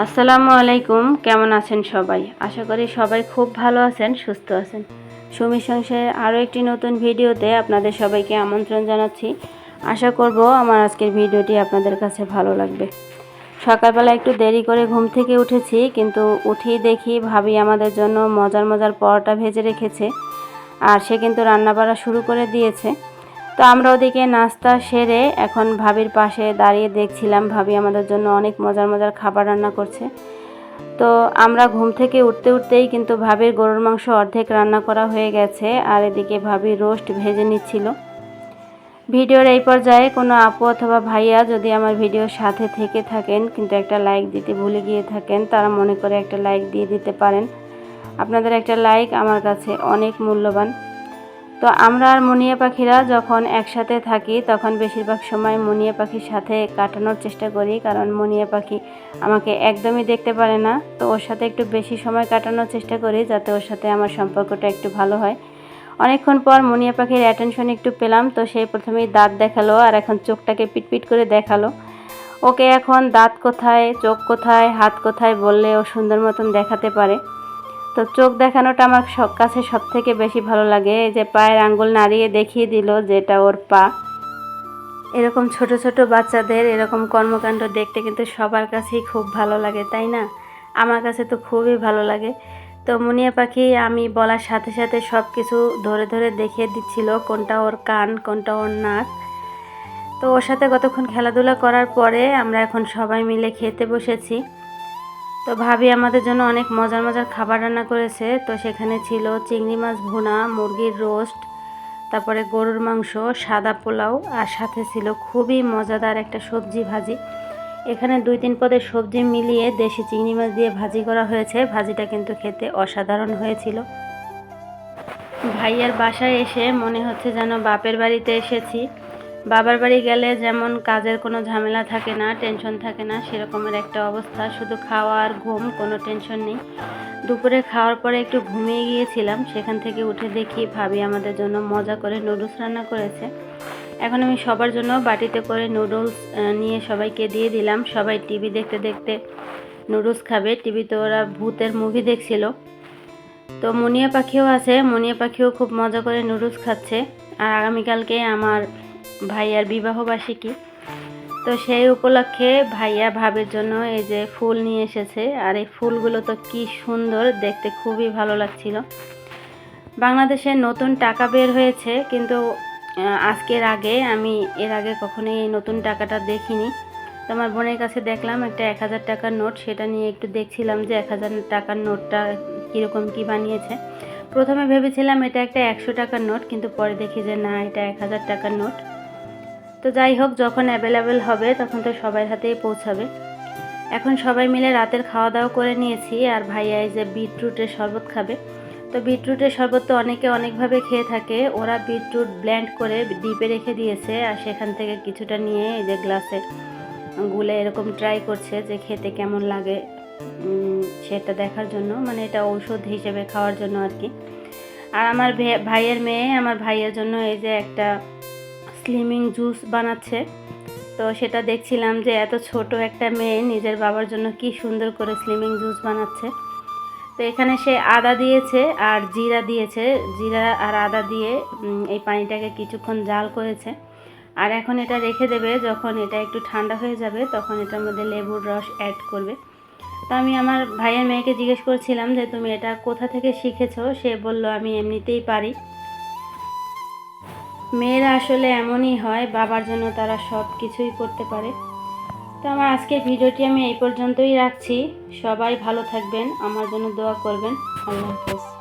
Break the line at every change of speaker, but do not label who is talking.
আসসালামু আলাইকুম, কেমন আছেন সবাই? আশা করি সবাই খুব ভালো আছেন, সুস্থ আছেন। সুমি সংসারের আরও একটি নতুন ভিডিওতে আপনাদের সবাইকে আমন্ত্রণ জানাচ্ছি। আশা করব আমার আজকের ভিডিওটি আপনাদের কাছে ভালো লাগবে। সকালবেলা একটু দেরি করে ঘুম থেকে উঠেছি, কিন্তু উঠেই দেখি ভাবি আমাদের জন্য মজার মজার পরোটা ভেজে রেখেছে। আর সে কিন্তু রান্না বাড়া শুরু করে দিয়েছে। তো আমরা ওদিকে নাস্তা সেরে এখন ভাবির পাশে দাঁড়িয়ে দেখছিলাম। ভাবি আমাদের জন্য অনেক মজার মজার খাবার রান্না করছে। তো আমরা ঘুম থেকে উঠতে উঠতেই কিন্তু ভাবির গরুর মাংস অর্ধেক রান্না করা হয়ে গেছে আর এদিকে ভাবি রোস্ট ভেজে নিচ্ছিল। ভিডিওর এই পর্যায়ে কোনো আপু অথবা ভাইয়া যদি আমার ভিডিওর সাথে থেকে থাকেন কিন্তু একটা লাইক দিতে ভুলে গিয়ে থাকেন, তারা মনে করে একটা লাইক দিয়ে দিতে পারেন। আপনাদের একটা লাইক আমার কাছে অনেক মূল্যবান। তো আমরা আর মুনিয়া পাখিরা যখন একসাথে থাকি, তখন বেশিরভাগ সময় মুনিয়া পাখির সাথে কাটানোর চেষ্টা করি, কারণ মুনিয়া পাখি আমাকে একদমই দেখতে পারে না। তো ওর সাথে একটু বেশি সময় কাটানোর চেষ্টা করি, যাতে ওর সাথে আমার সম্পর্কটা একটু ভালো হয়। অনেকক্ষণ পর মুনিয়া পাখির অ্যাটেনশন একটু পেলাম, তো সেই প্রথমেই দাঁত দেখাল আর এখন চোখটাকে পিটপিট করে দেখাল। ওকে এখন দাঁত কোথায়, চোখ কোথায়, হাত কোথায় বললে ও সুন্দর মতন দেখাতে পারে। তো চোখ দেখানোটা আমার সব কাছে সব থেকে বেশি ভালো লাগে। এই যে পায়ের আঙ্গুল নাড়িয়ে দেখিয়ে দিল যে এটা ওর পা। এরকম ছোট ছোট বাচ্চাদের এরকম কর্মকাণ্ড দেখতে কিন্তু সবার কাছেই খুব ভালো লাগে, তাই না? আমার কাছে তো খুবই ভালো লাগে। তো মুনিয়া পাখি, আমি বলার সাথে সাথে সব কিছু ধরে ধরে দেখিয়ে দিচ্ছিল কোনটা ওর কান, কোনটা ওর নাক। তো ওর সাথে কতক্ষণ খেলাধুলা করার পরে আমরা এখন সবাই মিলে খেতে বসেছি। তো ভাবি আমাদের জন্য অনেক মজার মজার খাবার রান্না করেছে। তো সেখানে ছিল চিংড়ি মাছ ভুনা, মুরগির রোস্ট, তারপরে গরুর মাংস, সাদা পোলাও, আর সাথে ছিল খুবই মজাদার একটা সবজি ভাজি। এখানে দুই তিন পদের সবজি মিলিয়ে দেশি চিংড়ি মাছ দিয়ে ভাজি করা হয়েছে। ভাজিটা কিন্তু খেতে অসাধারণ হয়েছিল। ভাইয়ার বাসায় এসে মনে হচ্ছে যেন বাপের বাড়িতে এসেছি। বাবার বাড়ি গেলে যেমন কাজের কোনো ঝামেলা থাকে না টেনশন থাকে না, সেরকমের একটা অবস্থা। শুধু খাওয়া আর ঘুম, কোনো টেনশন নেই। দুপুরে খাওয়ার পরে একটু ঘুমিয়ে গিয়েছিলাম। সেখান থেকে উঠে দেখি ভাবি আমাদের জন্য মজা করে নুডলস রান্না করেছে। এখন আমি সবার জন্য বাটিতে করে নুডলস নিয়ে সবাইকে দিয়ে দিলাম। সবাই টিভি দেখতে দেখতে নুডলস খাবে। টিভিতে ওরা ভূতের মুভি দেখছিল। তো মুনিয়া পাখিও আছে। মুনিয়া পাখিও খুব মজা করে নুডলস খাচ্ছে। আর আগামীকালকে আমার ভাইয়ার বিবাহবার্ষিকী। তো সেই উপলক্ষে ভাইয়া ভাবের জন্য এই যে ফুল নিয়ে এসেছে। আর এই ফুলগুলো তো কি সুন্দর, দেখতে খুবই ভালো লাগছিল। বাংলাদেশে নতুন টাকা বের হয়েছে, কিন্তু আজকের আগে আমি এর আগে কখনোই এই নতুন টাকাটা দেখিনি। তো আমার বোনের কাছে দেখলাম একটা এক হাজার টাকার নোট, সেটা নিয়ে একটু দেখছিলাম যে এক হাজার টাকার নোটটা কীরকম কী বানিয়েছে। প্রথমে ভেবেছিলাম এটা একটা একশো টাকার নোট, কিন্তু পরে দেখি যে না, এটা এক হাজার টাকার নোট। তো যাই হোক, যখন অ্যাভেলেবেল হবে, তখন তো সবার হাতেই পৌঁছাবে। এখন সবাই মিলে রাতের খাওয়া দাওয়া করে নিয়েছি, আর ভাইয়া এই যে বিটরুটের শরবত খাবে। তো বিটরুটের শরবত তো অনেকে অনেকভাবে খেয়ে থাকে। ওরা বিটরুট ব্ল্যান্ড করে ডিপে রেখে দিয়েছে, আর সেখান থেকে কিছুটা নিয়ে এই যে গ্লাসে গুলে এরকম ট্রাই করছে যে খেতে কেমন লাগে সেটা দেখার জন্য। মানে এটা ঔষধ হিসেবে খাওয়ার জন্য আর কি। আর আমার ভাইয়ের মেয়ে, আমার ভাইয়ের জন্য এই যে একটা স্লিমিং জুস বানাচ্ছে। তো সেটা দেখছিলাম যে এত ছোট একটা মেয়ে নিজের বাবার জন্য কি সুন্দর করে স্লিমিং জুস বানাচ্ছে। তো এখানে সে আদা দিয়েছে আর জিরা দিয়েছে। জিরা আর আদা দিয়ে এই পানিটাকে কিছুক্ষণ জাল করেছে। আর এখন এটা রেখে দেবে, যখন এটা একটু ঠান্ডা হয়ে যাবে, তখন এটার মধ্যে লেবুর রস অ্যাড করবে। তো আমি আমার ভাইয়ের মেয়েকে জিজ্ঞেস করছিলাম যে, তুমি এটা কোথা থেকে শিখেছো? সে বলল, আমি এমনিতেই পারি। মেয়েরা আসলে এমনই হয়, বাবার জন্য তারা সব কিছুই করতে পারে। তো আমার আজকের ভিডিওটি আমি এই পর্যন্তই রাখছি। সবাই ভালো থাকবেন, আমার জন্য দোয়া করবেন। আল্লাহ হাফেজ।